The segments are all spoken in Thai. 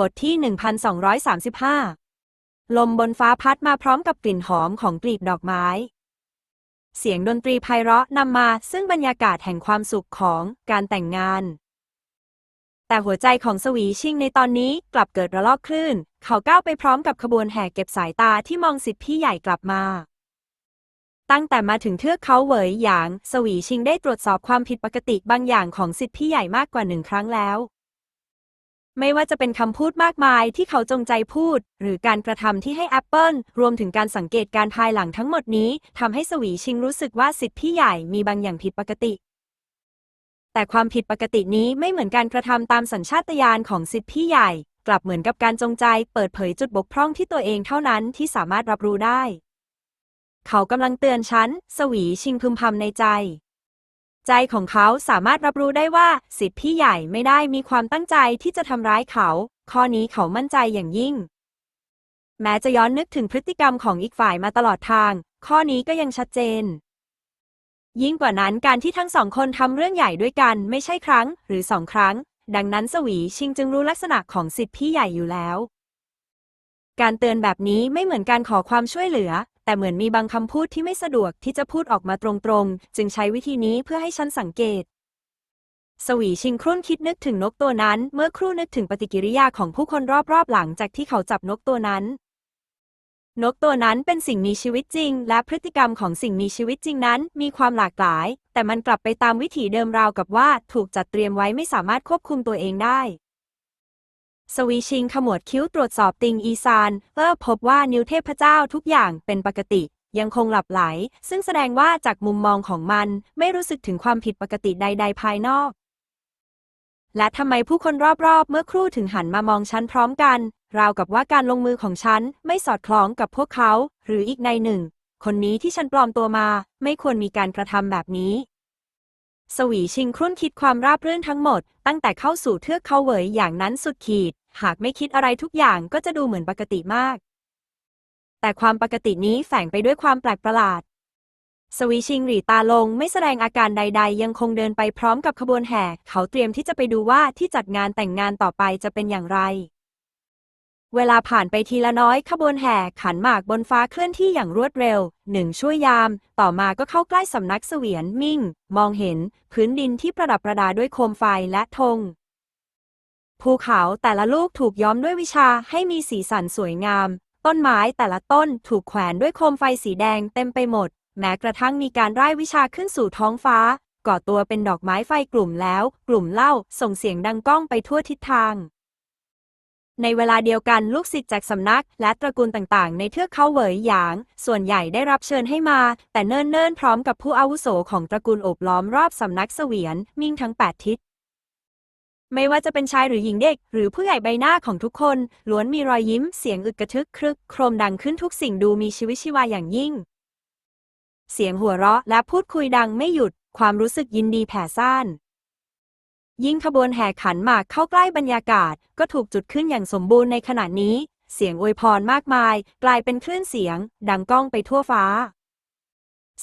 บทที่ 1235 ลมบนฟ้าพัดมาพร้อมกับกลิ่นหอมของกลีบดอกไม้ เสียงดนตรีไพเราะนำมาซึ่งบรรยากาศแห่งความสุขของการแต่งงาน แต่หัวใจของสวีชิงในตอนนี้กลับเกิดระลอกคลื่น เขาก้าวไปพร้อมกับขบวนแห่เก็บสายตาที่มองสิทธิพี่ใหญ่กลับมา ตั้งแต่มาถึงเทือกเขาเหวยหยาง สวีชิงได้ตรวจสอบความผิดปกติบางอย่างของสิทธิพี่ใหญ่มากกว่าหนึ่งครั้งแล้ว ไม่ว่าจะเป็นคำพูดมากมายที่เขาจงใจพูด หรือการกระทำที่ให้แอปเปิลรวมถึงการสังเกตการภายหลังทั้งหมดนี้ทำให้สวีชิงรู้สึกว่าสิทธิพี่ใหญ่มีบางอย่างผิดปกติ แต่ความผิดปกตินี้ไม่เหมือนการกระทำตามสัญชาตญาณของสิทธิพี่ใหญ่ กลับเหมือนกับการจงใจเปิดเผยจุดบกพร่องที่ตัวเองเท่านั้นที่สามารถรับรู้ได้ เขากำลังเตือนฉัน สวีชิงพึมพำในใจ ใจของเขาสามารถรับรู้ได้ว่าสิทธิ์พี่ใหญ่ไม่ได้มีความตั้งใจที่จะทำร้ายเขา ข้อนี้เขามั่นใจอย่างยิ่ง แม้จะย้อนนึกถึงพฤติกรรมของอีกฝ่ายมาตลอดทาง ข้อนี้ก็ยังชัดเจน ยิ่งกว่านั้นการที่ทั้งสองคนทำเรื่องใหญ่ด้วยกันไม่ใช่ครั้ง หรือสองครั้ง ดังนั้นสวีชิงจึงรู้ลักษณะของสิทธิ์พี่ใหญ่อยู่แล้ว การเตือนแบบนี้ไม่เหมือนการขอความช่วยเหลือ แต่เหมือนมีบางคำพูดที่ไม่สะดวกที่จะพูดออกมาตรงๆ จึงใช้วิธีนี้เพื่อให้ฉันสังเกต สวีชิงครุ่นคิดนึกถึงนกตัวนั้น เมื่อครู่นึกถึงปฏิกิริยาของผู้คนรอบๆ หลังจากที่เขาจับนกตัวนั้น นกตัวนั้นเป็นสิ่งมีชีวิตจริง และพฤติกรรมของสิ่งมีชีวิตจริงนั้น มีความหลากหลาย แต่มันกลับไปตามวิถีเดิมราวกับว่า ถูกจัดเตรียมไว้ไม่สามารถควบคุมตัวเองได้ สวีชิงขมวดคิ้วตรวจสอบติงอีซานเพื่อพบว่านิ้วเทพเจ้าทุกอย่างเป็นปกติ ยังคงหลับไหล ซึ่งแสดงว่าจากมุมมองของมันไม่รู้สึกถึงความผิดปกติใด ๆ ภายนอก และทำไมผู้คนรอบๆ เมื่อครู่ถึงหันมามองฉันพร้อมกัน ราวกับว่าการลงมือของฉันไม่สอดคล้องกับพวกเขา หรืออีกในหนึ่ง คนนี้ที่ฉันปลอมตัวมา ไม่ควรมีการกระทำแบบนี้ สวีชิงครุ่นคิดความราบรื่นทั้งหมด ตั้งแต่เข้าสู่เทือกเขาเหวยอย่างนั้นสุดขีด หากไม่คิดอะไรทุกอย่างก็จะดูเหมือนปกติมาก แต่ความปกตินี้แฝงไปด้วยความแปลกประหลาด สวีชิงหรีตาลงไม่แสดงอาการใด ๆ ยังคงเดินไปพร้อมกับขบวนแห่ เขาเตรียมที่จะไปดูว่าที่จัดงานแต่งงานต่อไปจะเป็นอย่างไร เวลาผ่านไปทีละน้อยขบวนแห่ขันหมากบนฟ้าเคลื่อนที่อย่างรวดเร็วหนึ่งช่วยยาม ต่อมาก็เข้าใกล้สำนักเสวียนมิ่ง มองเห็นพื้นดินที่ประดับประดาด้วยโคมไฟและธงภูเขาแต่ละลูกถูกย้อมด้วยวิชาให้มีสีสันสวยงาม ต้นไม้แต่ละต้นถูกแขวนด้วยโคมไฟสีแดงเต็มไปหมด แม้กระทั่งมีการร่ายวิชาขึ้นสู่ท้องฟ้า ก่อตัวเป็นดอกไม้ไฟกลุ่มแล้ว กลุ่มเล่าส่งเสียงดังก้องไปทั่วทิศทาง ในเวลาเดียวกันลูกศิษย์จากสำนัก และตระกูลต่างๆ ในเทือกเขาเหวยหยาง ส่วนใหญ่ได้รับเชิญให้มา แต่เนิ่นๆ พร้อมกับผู้อาวุโสของตระกูลโอบล้อมรอบสำนักเสวียนมิ่งทั้งแปดทิศไม่ว่าจะเป็นชายหรือหญิงเด็ก หรือผู้ใหญ่ใบหน้าของทุกคน ล้วนมีรอยยิ้มเสียงอึกกระทึกครึกโครมดังขึ้นทุกสิ่งดูมีชีวิตชีวาอย่างยิ่ง เสียงหัวเราะและพูดคุยดังไม่หยุด ความรู้สึกยินดีแผ่ซ่าน ยิ่งขบวนแห่ขันหมากเข้าใกล้บรรยากาศ ก็ถูกจุดขึ้นอย่างสมบูรณ์ในขณะนี้ เสียงอวยพรมากมาย กลายเป็นคลื่นเสียง ดังก้องไปทั่วฟ้า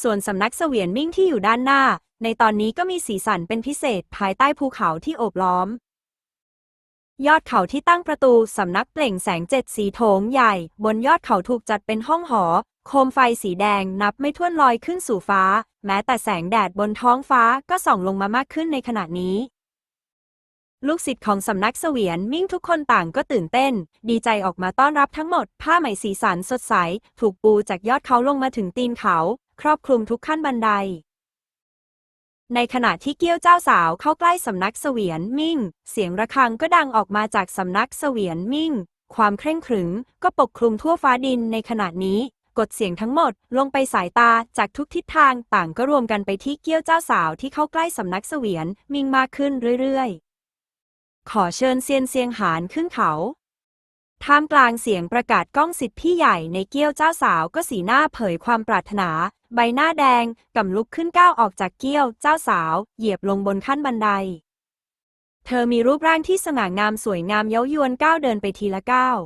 ส่วนสำนักเสวียนมิ่งที่อยู่ด้านหน้า ในตอนนี้ก็มีสีสันเป็นพิเศษภายใต้ภูเขาที่โอบล้อม ยอดเขาที่ตั้งประตูสำนักเปล่งแสงเจ็ดสีโถงใหญ่ บนยอดเขาถูกจัดเป็นห้องหอ โคมไฟสีแดงนับไม่ถ้วนลอยขึ้นสู่ฟ้า แม้แต่แสงแดดบนท้องฟ้าก็ส่องลงมามากขึ้นในขณะนี้ ลูกศิษย์ของสำนักเสวียนมิ่งทุกคนต่างก็ตื่นเต้น ดีใจออกมาต้อนรับทั้งหมด ผ้าไหมสีสันสดใส ถูกปูจากยอดเขาลงมาถึงตีนเขา ครอบคลุมทุกขั้นบันได ในขณะที่เกี้ยวเจ้าสาวเข้าใกล้สำนักเสวียนมิ่ง เสียงระฆังก็ดังออกมาจากสำนักเสวียนมิ่ง ความเคร่งขรึมก็ปกคลุมทั่วฟ้าดินในขณะนี้กดเสียงทั้งหมดลงไปสายตาจากทุกทิศทางต่างก็รวมกันไปที่เกี้ยวเจ้าสาวที่เข้าใกล้สำนักเสวียนมิ่งมากขึ้นเรื่อยๆ ขอเชิญเซียนเซียงหานขึ้นเขา ท่ามกลางเสียงประกาศก้องสิทธิ์พี่ใหญ่ในเกี้ยวเจ้าสาวก็สีหน้าเผยความปรารถนา ใบหน้าแดงกำลุกขึ้นก้าวออกจากเกี้ยวเจ้าสาว เหยียบลงบนขั้นบันได เธอมีรูปร่างที่สง่างามสวยงามเย้ายวนก้าวเดินไปทีละก้าว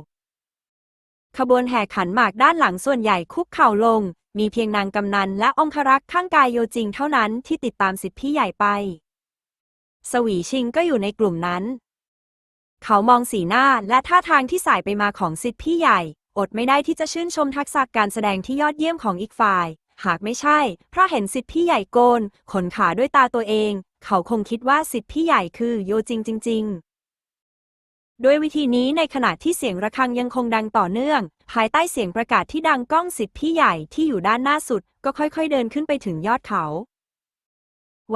ขบวนแห่ขันหมากด้านหลังส่วนใหญ่คุกเข่าลง มีเพียงนางกำนันและองครักษ์ข้างกายโยจิงเท่านั้นที่ติดตามสิทธิพี่ใหญ่ไป สวีชิงก็อยู่ในกลุ่มนั้น เขามองสีหน้าและท่าทางที่สายไปมาของสิทธิพี่ใหญ่ อดไม่ได้ที่จะชื่นชมทักษะการแสดงที่ยอดเยี่ยมของอีกฝ่าย หากไม่ใช่ เพราะเห็นสิทธิพี่ใหญ่โกน ขนขาด้วยตาตัวเอง เขาคงคิดว่าสิทธิพี่ใหญ่คือโยจริงจริง ๆด้วยวิธีนี้ในขณะที่เสียงระฆังยังคงดังต่อเนื่อง ภายใต้เสียงประกาศที่ดังก้องสิทธิพี่ใหญ่ที่อยู่ด้านหน้าสุด ก็ค่อยๆเดินขึ้นไปถึงยอดเขา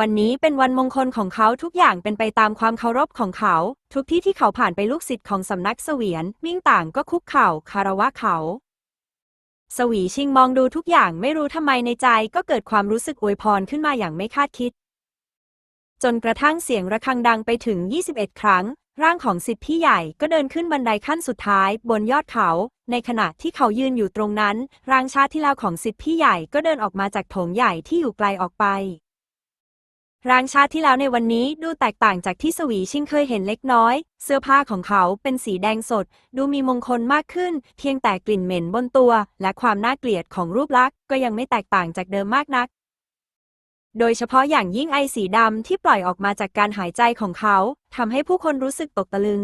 วันนี้เป็นวันมงคลของเขาทุกอย่างเป็นไปตามความเคารพของเขา ทุกที่ที่เขาผ่านไปลูกศิษย์ของสำนักเสวียนมิ่งต่างก็คุกเข่าคารวะเขา สวีชิงมองดูทุกอย่างไม่รู้ทำไมในใจก็เกิดความรู้สึกอวยพรขึ้นมาอย่างไม่คาดคิด จนกระทั่งเสียงระฆังดังไปถึง 21 ครั้ง ร่างของสิทธิ์พี่ใหญ่ก็เดินขึ้นบันไดขั้นสุดท้าย บนยอดเขา ในขณะที่เขายืนอยู่ตรงนั้น ร่างชาติที่แล้วของสิทธิ์พี่ใหญ่ก็เดินออกมาจากโถงใหญ่ที่อยู่ไกลออกไป ร่างชาติที่แล้วในวันนี้ดูแตกต่างจากที่สวีชิงเคยเห็นเล็กน้อย เสื้อผ้าของเขาเป็นสีแดงสด ดูมีมงคลมากขึ้น เพียงแต่กลิ่นเหม็นบนตัว และความน่าเกลียดของรูปลักษณ์ก็ยังไม่แตกต่างจากเดิมมากนัก โดยเฉพาะอย่างยิ่งไอสีดำที่ปล่อยออกมาจากการหายใจของเขาทำให้ผู้คนรู้สึกตกตะลึง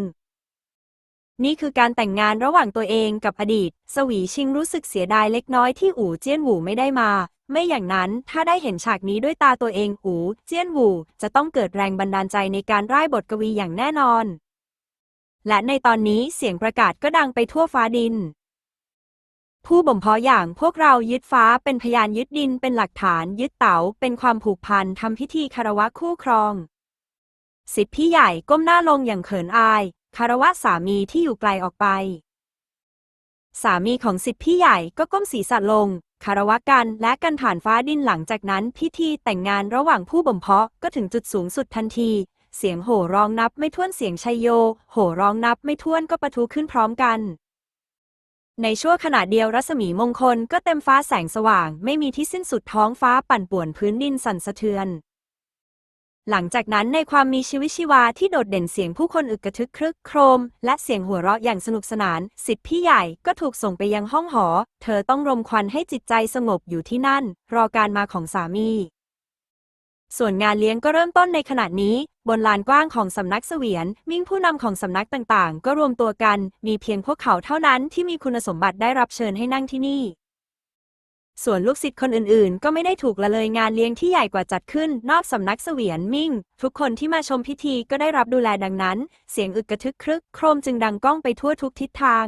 นี่คือการแต่งงานระหว่างตัวเองกับอดีต สวีชิงรู้สึกเสียดายเล็กน้อยที่อู่เจี้ยนหวูไม่ได้มา ไม่อย่างนั้นถ้าได้เห็นฉากนี้ด้วยตาตัวเองอูเจี้ยนหวูจะต้องเกิดแรงบันดาลใจในการร่ายบทกวีอย่างแน่นอน และในตอนนี้เสียงประกาศก็ดังไปทั่วฟ้าดิน ผู้บ่มเพาะอย่างพวกเรายึดฟ้าเป็นพยานยึดดินเป็นหลักฐานยึดเต๋าเป็นความผูกพันทำพิธีคารวะคู่ครอง สิทธิพี่ใหญ่ก้มหน้าลงอย่างเขินอายคารวะสามีที่อยู่ไกลออกไป สามีของสิทธิพี่ใหญ่ก็ก้มศีรษะลง คารวะกันและกันผ่านฟ้าดินหลังจากนั้นพิธีแต่งงานระหว่างผู้บ่มเพาะก็ถึงจุดสูงสุดทันที เสียงโห่ร้องนับไม่ถ้วนเสียงชัยโย โห่ร้องนับไม่ถ้วนก็ปะทุขึ้นพร้อมกัน ในชั่วขณะเดียวรัศมีมงคลก็เต็มฟ้าแสงสว่าง ไม่มีที่สิ้นสุดท้องฟ้าปั่นป่วนพื้นดินสั่นสะเทือน หลังจากนั้นในความมีชีวิตชีวาที่โดดเด่นเสียงผู้คนอึกกระทึกครึกโครม และเสียงหัวเราะอย่างสนุกสนาน สิทธิพี่ใหญ่ก็ถูกส่งไปยังห้องหอ เธอต้องรมควันให้จิตใจสงบอยู่ที่นั่น รอการมาของสามี ส่วนงานเลี้ยงก็เริ่มต้นในขณะนี้ บนลานกว้างของสำนักเสวียน มิ่งผู้นำของสำนักต่างๆ ก็รวมตัวกัน มีเพียงพวกเขาเท่านั้นที่มีคุณสมบัติได้รับเชิญให้นั่งที่นี่ ส่วนลูกศิษย์คนอื่นๆ ก็ไม่ได้ถูกละเลยงานเลี้ยงที่ใหญ่กว่าจัดขึ้น นอกสำนักเสวียนมิ่ง ทุกคนที่มาชมพิธีก็ได้รับดูแลดังนั้น เสียงอึกกระทึกครึกโครมจึงดังก้องไปทั่วทุกทิศทาง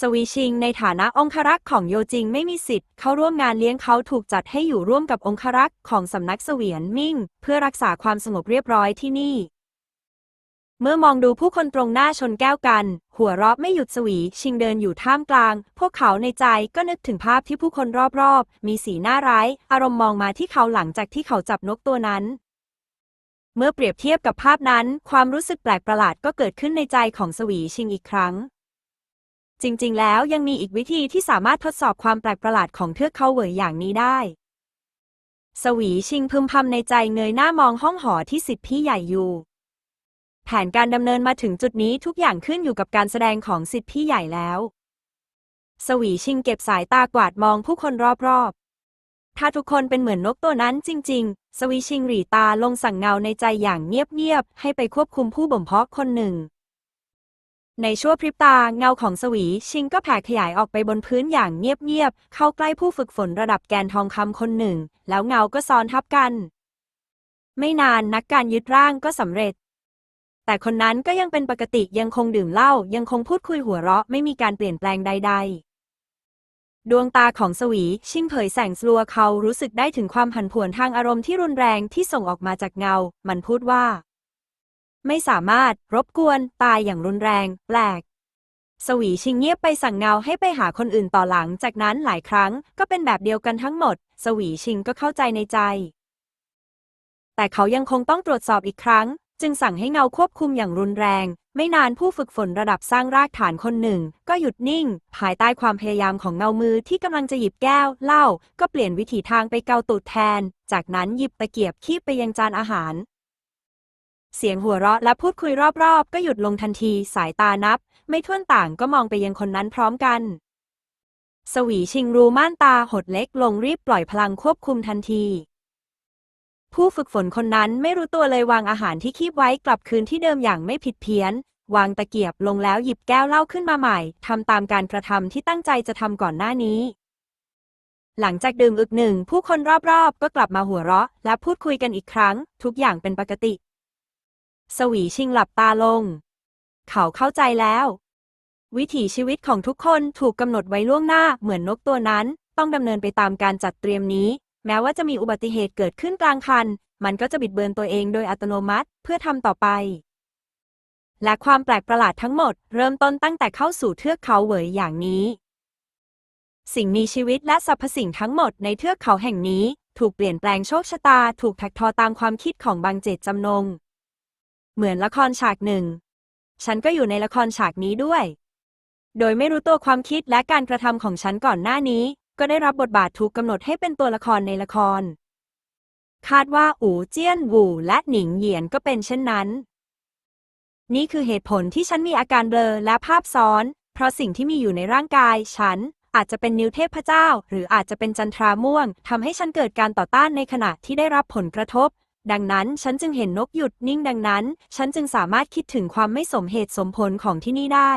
สวีชิง ในฐานะองครักษ์ของโยจิงไม่มีสิทธิ์เข้าร่วมงานเลี้ยงเขาถูกจัดให้อยู่ร่วมกับองครักษ์ของสำนักเสวียนมิ่ง เพื่อรักษาความสงบเรียบร้อยที่นี่ เมื่อมองดูผู้คนตรงหน้าชนแก้วกัน หัวเราะไม่หยุดสวี ชิงเดินอยู่ท่ามกลาง พวกเขาในใจก็นึกถึงภาพที่ผู้คนรอบๆ มีสีหน้าร้าย อารมณ์มองมาที่เขาหลังจากที่เขาจับนกตัวนั้น เมื่อเปรียบเทียบกับภาพนั้น ความรู้สึกแปลกประหลาดก็เกิดขึ้นในใจของสวีชิงอีกครั้ง จริงๆ แล้วยังมีอีกวิธีที่สามารถทดสอบความแปลกประหลาดของเทือกเขาเหวยอย่างนี้ได้ สวีชิงพึมพำในใจเงยหน้ามองห้องหอที่สิทธิพี่ใหญ่อยู่ แผนการดำเนินมาถึงจุดนี้ทุกอย่างขึ้นอยู่กับการแสดงของสิทธิพี่ใหญ่แล้ว สวีชิงเก็บสายตากวาดมองผู้คนรอบๆ ถ้าทุกคนเป็นเหมือนนกตัวนั้นจริง ๆ สวีชิงหรีตาลงสั่งเงาในใจอย่างเงียบๆ ให้ไปควบคุมผู้บ่มเพาะคนหนึ่ง ในชั่วพริบตาเงาของสวีชิงก็แผ่ขยายออกไปบนพื้นอย่างเงียบๆ เข้าใกล้ผู้ฝึกฝนระดับแกนทองคำคนหนึ่ง แล้วเงาก็ซ้อนทับกัน ไม่นานนักการยึดร่างก็สำเร็จ แต่คนนั้นก็ยังเป็นปกติยังคงดื่มเหล้ายังคงพูดคุยหัวเราะไม่มีการเปลี่ยนแปลงใด ๆ ดวงตาของสวีชิงเผยแสงสลัวเขารู้สึกได้ถึงความผันผวนทางอารมณ์ที่รุนแรงที่ส่งออกมาจากเงา มันพูดว่า ไม่สามารถรบกวนตายอย่างรุนแรง แปลกสวีชิงเงียบไปสั่งเงาให้ไปหาคนอื่นต่อหลังจากนั้นหลายครั้งก็เป็นแบบเดียวกันทั้งหมด สวีชิงก็เข้าใจในใจ แต่เขายังคงต้องตรวจสอบอีกครั้ง จึงสั่งให้เงาควบคุมอย่างรุนแรง ไม่นานผู้ฝึกฝนระดับสร้างรากฐานคนหนึ่ง ก็หยุดนิ่ง ภายใต้ความพยายามของเงามือที่กำลังจะหยิบแก้วเหล้าก็เปลี่ยนวิถีทางไปเกาตูดแทน จากนั้นหยิบตะเกียบคีบไปยังจานอาหาร เสียงหัวเราะและพูดคุยรอบๆ ก็หยุดลงทันทีสายตานับ ไม่ท่วนต่างก็มองไปยังคนนั้นพร้อมกัน สวีชิงรูม่านตาหดเล็กลงรีบปล่อยพลังควบคุมทันที ผู้ฝึกฝนคนนั้นไม่รู้ตัวเลยวางอาหารที่คีบไว้กลับคืนที่เดิมอย่างไม่ผิดเพี้ยน วางตะเกียบลงแล้วหยิบแก้วเหล้าขึ้นมาใหม่ทำตามการกระทำที่ตั้งใจจะทำก่อนหน้านี้ หลังจากดื่มอึกหนึ่ง ผู้คนรอบๆ ก็กลับมาหัวเราะ และพูดคุยกันอีกครั้ง ทุกอย่างเป็นปกติ สวีชิงหลับตาลง เขาเข้าใจแล้ว วิถีชีวิตของทุกคนถูกกำหนดไว้ล่วงหน้าเหมือนนกตัวนั้น ต้องดำเนินไปตามการจัดเตรียมนี้ แม้ว่าจะมีอุบัติเหตุเกิดขึ้นกลางคัน มันก็จะบิดเบือนตัวเองโดยอัตโนมัติเพื่อทำต่อไป และความแปลกประหลาดทั้งหมด เริ่มต้นตั้งแต่เข้าสู่เทือกเขาเหวยอย่างนี้ สิ่งมีชีวิตและสรรพสิ่งทั้งหมดในเทือกเขาแห่งนี้ ถูกเปลี่ยนแปลงโชคชะตา ถูกถักทอตามความคิดของบางเจตจำนง เหมือนละครฉากหนึ่ง ฉันก็อยู่ในละครฉากนี้ด้วย โดยไม่รู้ตัวความคิดและการกระทำของฉันก่อนหน้านี้ ก็ได้รับบทบาทถูกกำหนดให้เป็นตัวละครในละคร คาดว่าอูเจี้ยนหูและหนิงเหยียนก็เป็นเช่นนั้น นี่คือเหตุผลที่ฉันมีอาการเบลอและภาพซ้อน เพราะสิ่งที่มีอยู่ในร่างกาย ฉันอาจจะเป็นนิ้วเทพเจ้า หรืออาจจะเป็นจันทราม่วงทำให้ฉันเกิดการต่อต้านในขณะที่ได้รับผลกระทบ ดังนั้นฉันจึงเห็นนกหยุดนิ่งดังนั้น ฉันจึงสามารถคิดถึงความไม่สมเหตุสมผลของที่นี่ได้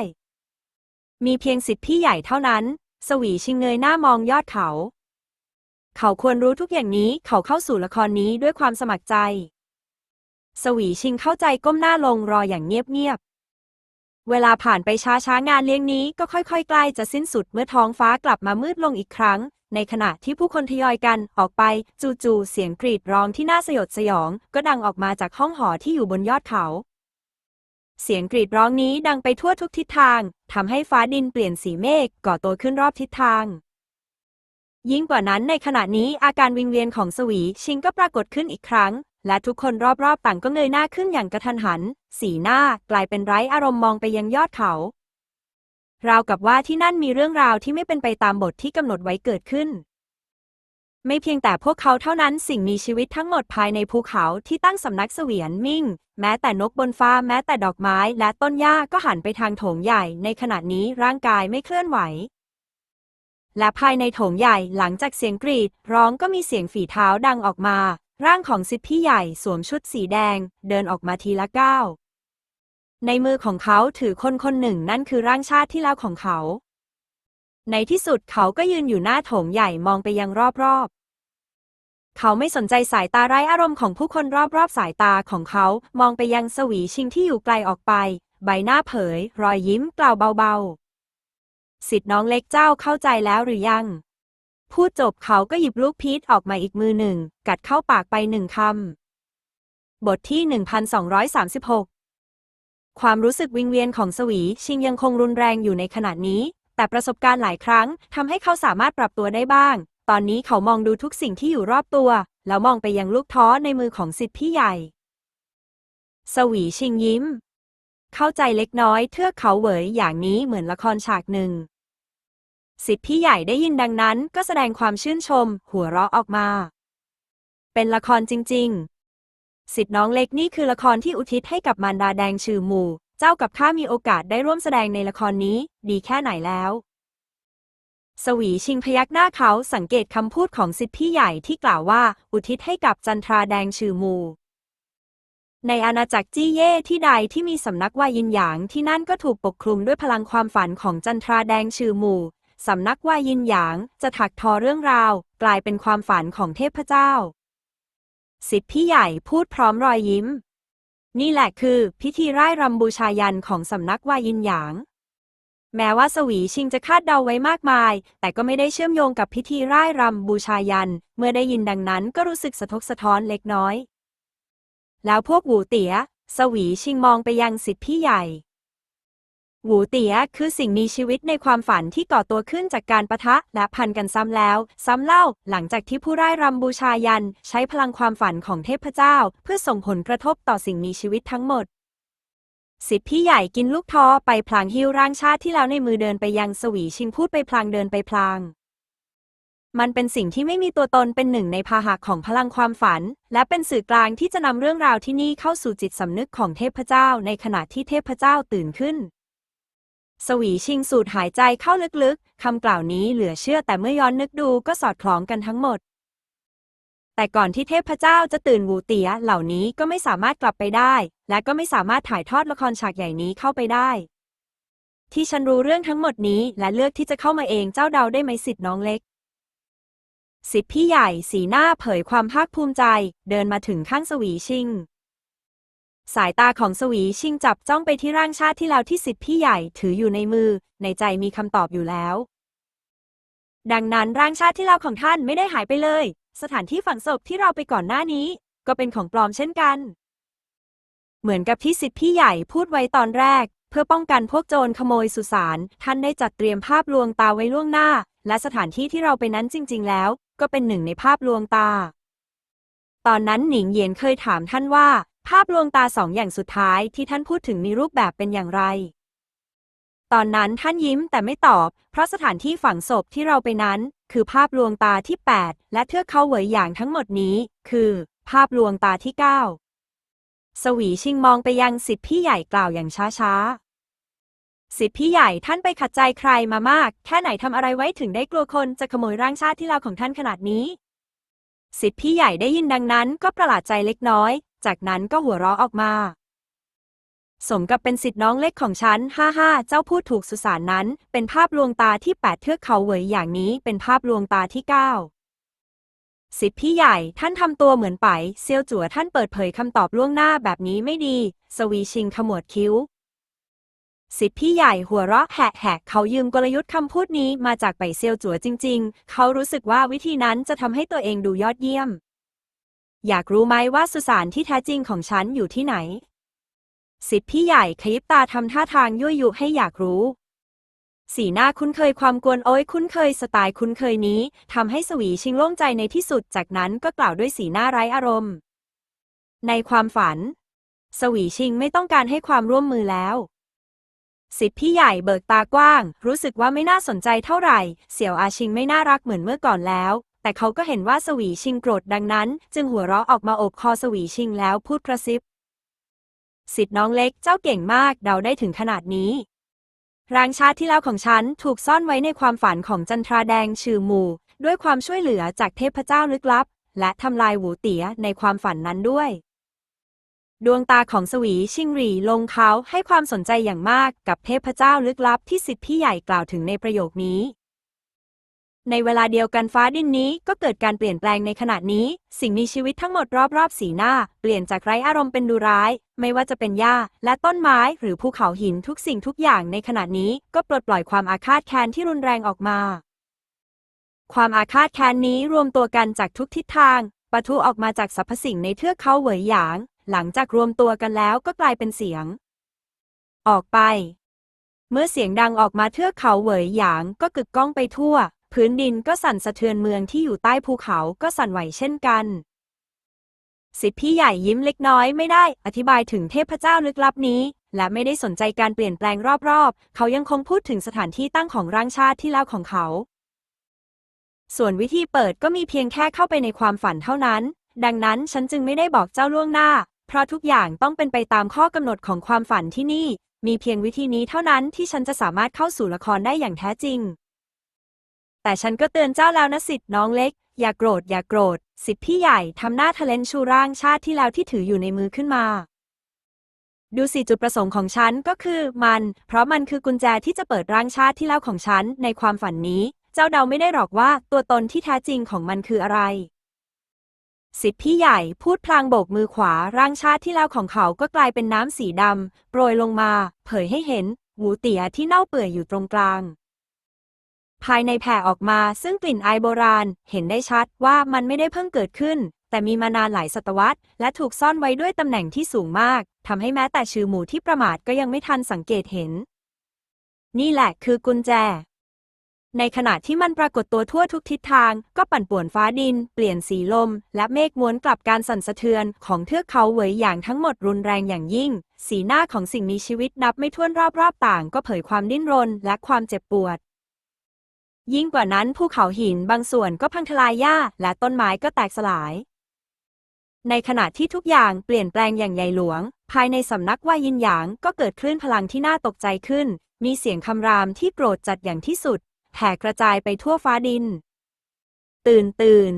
มีเพียงสิทธิ์พี่ใหญ่เท่านั้น สวีชิงเงยหน้ามองยอดเขา เขาควรรู้ทุกอย่างนี้เขาเข้าสู่ละครนี้ด้วยความสมัครใจ สวีชิงเข้าใจก้มหน้าลงรออย่างเงียบๆ เวลาผ่านไปช้าช้างานเลี้ยงนี้ก็ค่อยๆ ใกล้จะสิ้นสุดเมื่อท้องฟ้ากลับมามืดลงอีกครั้ง ในขณะที่ผู้คนทยอยกันออกไปจู่ๆเสียงกรีดร้องที่น่าสยดสยอง ก็ดังออกมาจากห้องหอที่อยู่บนยอดเขา เสียงกรีดร้องนี้ดังไปทั่วทุกทิศทางทำให้ฟ้าดินเปลี่ยนสีเมฆก่อตัวขึ้นรอบทิศทาง ยิ่งกว่านั้นในขณะนี้อาการวิงเวียนของสวีชิงก็ปรากฏขึ้นอีกครั้ง และทุกคนรอบๆต่างก็เงยหน้าขึ้นอย่างกระทันหัน สีหน้ากลายเป็นไร้อารมณ์มองไปยังยอดเขา ราวกับว่าที่นั่นมีเรื่องราวที่ไม่เป็นไปตามบทที่กำหนดไว้เกิดขึ้น ไม่เพียงแต่พวกเขาเท่านั้นสิ่งมีชีวิตทั้งหมดภายในภูเขาที่ตั้งสำนักเสวียนมิ่ง แม้แต่นกบนฟ้าแม้แต่ดอกไม้และต้นหญ้าก็หันไปทางโถงใหญ่ ในขณะนี้ร่างกายไม่เคลื่อนไหว และภายในโถงใหญ่หลังจากเสียงกรีด ร้องก็มีเสียงฝีเท้าดังออกมา ร่างของสิทธิพี่ใหญ่สวมชุดสีแดง เดินออกมาทีละก้าวในมือของเขาถือคนคนหนึ่งนั่นคือร่างชาติที่แล้วของเขา ในที่สุดเขาก็ยืนอยู่หน้าโถงใหญ่มองไปยังรอบๆ เขาไม่สนใจสายตาไร้อารมณ์ของผู้คนรอบๆ สายตาของเขามองไปยังสวีชิงที่อยู่ไกลออกไป ใบหน้าเผย รอยยิ้มกล่าวเบาๆ สิทธิ์น้องเล็กเจ้าเข้าใจแล้วหรือยัง พูดจบเขาก็หยิบลูกพีชออกมาอีกมือหนึ่ง กัดเข้าปากไปหนึ่งคำ บทที่ 1236 ความรู้สึกวิงเวียนของสวีชิงยังคงรุนแรงอยู่ในขณะนี้ แต่ประสบการณ์หลายครั้งทำให้เขาสามารถปรับตัวได้บ้าง ตอนนี้เขามองดูทุกสิ่งที่อยู่รอบตัว แล้วมองไปยังลูกท้อในมือของสิทธิพี่ใหญ่ สวีชิงยิ้ม เข้าใจเล็กน้อยเทือกเขาเหวยอย่างนี้เหมือนละครฉากหนึ่ง สิทธิพี่ใหญ่ได้ยินดังนั้นก็แสดงความชื่นชม หัวเราะออกมา เป็นละครจริง ๆ สิทธิน้องเล็กนี่คือละครที่อุทิศให้กับมารดาแดงชื่อหมู่ เจ้ากับข้ามีโอกาสได้ร่วมแสดงในละครนี้ ดีแค่ไหนแล้ว สวีชิงพยักหน้าเขาสังเกตคำพูดของสิทธิพี่ใหญ่ที่กล่าวว่า อุทิศให้กับจันทราแดงชื่อมู ในอาณาจักรจี้เย่ที่ใดที่มีสำนักวายินหยางที่นั่นก็ถูกปกคลุมด้วยพลังความฝันของจันทราแดงชื่อมูสำนักวายินหยางจะถักทอเรื่องราว กลายเป็นความฝันของเทพเจ้า สิทธิพี่ใหญ่พูดพร้อมรอยยิ้ม นี่แหละคือพิธีร่ายรำบูชายันของสำนักวายินหยาง แม้ว่าสวีชิงจะคาดเดาไว้มากมาย แต่ก็ไม่ได้เชื่อมโยงกับพิธีร่ายรำบูชายัน เมื่อได้ยินดังนั้นก็รู้สึกสะทกสะท้อนเล็กน้อย แล้วพวกหูเตี๋ยสวีชิงมองไปยังสิทธิพี่ใหญ่ หูเตียคือสิ่งมีชีวิตในความฝันที่ก่อตัวขึ้นจากการปะทะและพันกันซ้ำแล้ว ซ้ำเล่า หลังจากที่ผู้ร่ายรำบูชายัน ใช้พลังความฝันของเทพเจ้า เพื่อส่งผลกระทบต่อสิ่งมีชีวิตทั้งหมด สิทธิพี่ใหญ่กินลูกท้อไปพลางหิ้วร่างชาติที่แล้วในมือเดินไปยังสวีชิงพูดไปพลางเดินไปพลาง มันเป็นสิ่งที่ไม่มีตัวตนเป็นหนึ่งในพาหะของพลังความฝัน และเป็นสื่อกลางที่จะนำเรื่องราวที่นี่เข้าสู่จิตสำนึกของเทพเจ้า ในขณะที่เทพเจ้าตื่นขึ้น สวีชิงสูดหายใจเข้าลึกๆ คำกล่าวนี้เหลือเชื่อแต่เมื่อย้อนนึกดูก็สอดคล้องกันทั้งหมด แต่ก่อนที่เทพเจ้าจะตื่นวูเตียเหล่านี้ก็ไม่สามารถกลับไปได้ และก็ไม่สามารถถ่ายทอดละครฉากใหญ่นี้เข้าไปได้ ที่ฉันรู้เรื่องทั้งหมดนี้ และเลือกที่จะเข้ามาเองเจ้าเดาได้ไหมสิทธิ์น้องเล็กสิทธิ์พี่ใหญ่สีหน้าเผยความภาคภูมิใจ เดินมาถึงข้างสวีชิง สายตาของสวีชิงจับจ้องไปที่ร่างชาติที่แล้วที่สิทธิ์พี่ใหญ่ถืออยู่ในมือ ในใจมีคำตอบอยู่แล้ว ดังนั้นร่างชาติที่แล้วของท่านไม่ได้หายไปเลย สถานที่ฝังศพที่เราไปก่อนหน้านี้ ก็เป็นของปลอมเช่นกัน เหมือนกับที่สิทธิ์พี่ใหญ่พูดไว้ตอนแรก เพื่อป้องกันพวกโจรขโมยสุสานท่านได้จัดเตรียมภาพลวงตาไว้ล่วงหน้า และสถานที่ที่เราไปนั้นจริง ๆ แล้ว ก็เป็นหนึ่งในภาพลวงตา ตอนนั้นหนิงเหยียนเคยถามท่านว่า ภาพลวงตาสองอย่างสุดท้ายที่ท่านพูดถึงมีรูปแบบเป็นอย่างไร ตอนนั้นท่านยิ้มแต่ไม่ตอบ เพราะสถานที่ฝังศพที่เราไปนั้น คือภาพลวงตาที่ 8 และเทือกเขาเหวยหยางทั้งหมดนี้ คือ ภาพลวงตาที่ 9 สวีชิงมองไปยังสิทธิพี่ใหญ่กล่าวอย่างช้าๆ สิทธิพี่ใหญ่ท่านไปขัดใจใครมามาก แค่ไหนทำอะไรไว้ถึงได้กลัวคนจะขโมยร่างชาติที่เราของท่านขนาดนี้สิทธิพี่ใหญ่ได้ยินดังนั้นก็ประหลาดใจเล็กน้อย จากนั้นก็หัวเราะออกมา สมกับเป็นสิทธิ์น้องเล็กของฉัน ฮ่าฮ่าเจ้าพูดถูกสุสานนั้น เป็นภาพลวงตาที่แปดเทือกเขาเหวยอย่างนี้เป็นภาพลวงตาที่เก้าสิทธิ์พี่ใหญ่ท่านทำตัวเหมือนไปเซียวจั่วท่านเปิดเผยคำตอบล่วงหน้าแบบนี้ไม่ดี สวีชิงขมวดคิ้ว สิทธิ์พี่ใหญ่หัวเราะแหกๆเขายืมกลยุทธ์คำพูดนี้มาจากไปเซียวจั่วจริง ๆ เขารู้สึกว่าวิธีนั้นจะทำให้ตัวเองดูยอดเยี่ยม อยากรู้ไหมว่าสุสานที่แท้จริงของฉันอยู่ที่ไหน สิทธิ์พี่ใหญ่ขยิบตาทำท่าทางยั่วยุให้อยากรู้ สีหน้าคุ้นเคยความกวนโอ้ยคุ้นเคยสไตล์คุ้นเคยนี้ทำให้สวีชิงโล่งใจในที่สุดจากนั้นก็กล่าวด้วยสีหน้าไร้อารมณ์ ในความฝัน สวีชิงไม่ต้องการให้ความร่วมมือแล้วสิทธิ์พี่ใหญ่เบิกตากว้าง รู้สึกว่าไม่น่าสนใจเท่าไหร่ เสี่ยวอาชิงไม่น่ารักเหมือนเมื่อก่อนแล้ว แต่เขาก็เห็นว่าสวีชิงโกรธดังนั้น จึงหัวเราะออกมาโอบคอสวีชิงแล้วพูดกระซิบ สิทธิ์น้องเล็กเจ้าเก่งมากเดาได้ถึงขนาดนี้ร่างชาติที่แล้วของฉันถูกซ่อนไว้ในความฝันของจันทราแดงชื่อหมู่ ด้วยความช่วยเหลือจากเทพเจ้าลึกลับ และทำลายหูเตียในความฝันนั้นด้วย ดวงตาของสวีชิงรีลงเขาให้ความสนใจอย่างมากกับเทพเจ้าลึกลับที่สิทธิพี่ใหญ่กล่าวถึงในประโยคนี้ ในเวลาเดียวกันฟ้าดินนี้ก็เกิดการเปลี่ยนแปลงในขณะนี้ สิ่งมีชีวิตทั้งหมดรอบๆ สีหน้า เปลี่ยนจากไร้อารมณ์เป็นดูร้าย ไม่ว่าจะเป็นหญ้า และต้นไม้หรือภูเขาหินทุกสิ่งทุกอย่างในขณะนี้ก็ปลดปล่อยความอาฆาตแค้นที่รุนแรงออกมา ความอาฆาตแค้นนี้รวมตัวกันจากทุกทิศทางปะทุออกมาจากสรรพสิ่งในเทือกเขาเหวยหยาง หลังจากรวมตัวกันแล้วก็กลายเป็นเสียง ออกไป เมื่อเสียงดังออกมาเทือกเขาเหวยหยางก็กึกก้องไปทั่ว พื้นดินก็สั่นสะเทือนเมืองที่อยู่ใต้ภูเขาก็สั่นไหวเช่นกัน สิทธิพี่ใหญ่ยิ้มเล็กน้อยไม่ได้ อธิบายถึงเทพเจ้าลึกลับนี้ และไม่ได้สนใจการเปลี่ยนแปลงรอบๆ เขายังคงพูดถึงสถานที่ตั้งของร่างชาติที่แล้วของเขา ส่วนวิธีเปิดก็มีเพียงแค่เข้าไปในความฝันเท่านั้น ดังนั้นฉันจึงไม่ได้บอกเจ้าล่วงหน้า เพราะทุกอย่างต้องเป็นไปตามข้อกำหนดของความฝันที่นี่ มีเพียงวิธีนี้เท่านั้นที่ฉันจะสามารถเข้าสู่ละครได้อย่างแท้จริง แต่ฉันก็เตือนเจ้าแล้วนะสิทธิ์น้องเล็ก อย่าโกรธอย่าโกรธ สิทธิ์พี่ใหญ่ทำหน้าทะเลนชูร่างชาติที่แล้วที่ถืออยู่ในมือขึ้นมา ดูสิจุดประสงค์ของฉันก็คือมัน เพราะมันคือกุญแจที่จะเปิดร่างชาติที่แล้วของฉันในความฝันนี้ เจ้าเดาไม่ได้หรอกว่าตัวตนที่แท้จริงของมันคืออะไร สิทธิ์พี่ใหญ่พูดพลางโบกมือขวาร่างชาติที่แล้วของเขาก็กลายเป็นน้ำสีดำโปรยลงมา เผยให้เห็น หูเตี๋ยที่เน่าเปื่อยอยู่ตรงกลาง ภายในแผ่ออกมาซึ่งกลิ่นอายโบราณ เห็นได้ชัดว่ามันไม่ได้เพิ่งเกิดขึ้น แต่มีมานานหลายศตวรรษ และถูกซ่อนไว้ด้วยตำแหน่งที่สูงมากทำให้แม้แต่ชื่อหมูที่ประมาทก็ยังไม่ทันสังเกตเห็น นี่แหละคือกุญแจ ในขณะที่มันปรากฏตัวทั่วทุกทิศทาง ก็ปั่นป่วนฟ้าดิน เปลี่ยนสีลม และเมฆม้วนกลับการสั่นสะเทือนของเทือกเขาเหวยอย่างทั้งหมดรุนแรงอย่างยิ่ง สีหน้าของสิ่งมีชีวิตนับไม่ถ้วนรอบๆต่าง ก็เผยความดิ้นรนและความเจ็บปวด ยิ่งกว่านั้นภูเขาหินบางส่วนก็พังทลายหญ้าและต้นไม้ก็แตกสลาย ในขณะที่ทุกอย่างเปลี่ยนแปลงอย่างใหญ่หลวง ภายในสำนักว่ายินหยางก็เกิดคลื่นพลังที่น่าตกใจขึ้น มีเสียงคำรามที่โกรธจัดอย่างที่สุดแผ่กระจายไปทั่วฟ้าดิน ตื่นตื่น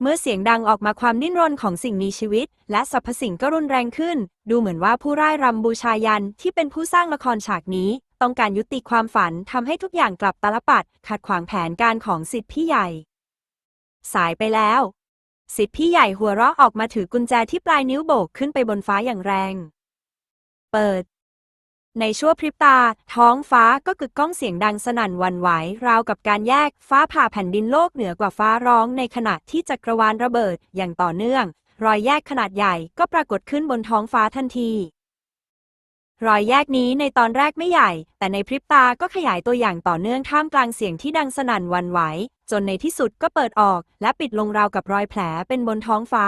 เมื่อเสียงดังออกมาความดิ้นรนของสิ่งมีชีวิต และสรรพสิ่งก็รุนแรงขึ้น ดูเหมือนว่าผู้ร่ายรำบูชายันที่เป็นผู้สร้างละครฉากนี้ ต้องการยุติความฝันทำให้ทุกอย่างกลับตาลปัดขัดขวางแผนการของสิทธิพี่ใหญ่ สายไปแล้ว สิทธิพี่ใหญ่หัวเราะออกมาถือกุญแจที่ปลายนิ้วโบกขึ้นไปบนฟ้าอย่างแรง เปิด ในชั่วพริบตา ท้องฟ้าก็กึกก้องเสียงดังสนั่นวันไหว ราวกับการแยกฟ้าผ่าแผ่นดินโลกเหนือกว่าฟ้าร้องในขณะที่จักรวาลระเบิดอย่างต่อเนื่อง รอยแยกขนาดใหญ่ก็ปรากฏขึ้นบนท้องฟ้าทันที รอยแยกนี้ในตอนแรกไม่ใหญ่ แต่ในพริบตาก็ขยายตัวอย่างต่อเนื่องท่ามกลางเสียงที่ดังสนั่นวันไหว จนในที่สุดก็เปิดออก และปิดลงราวกับรอยแผลเป็นบนท้องฟ้า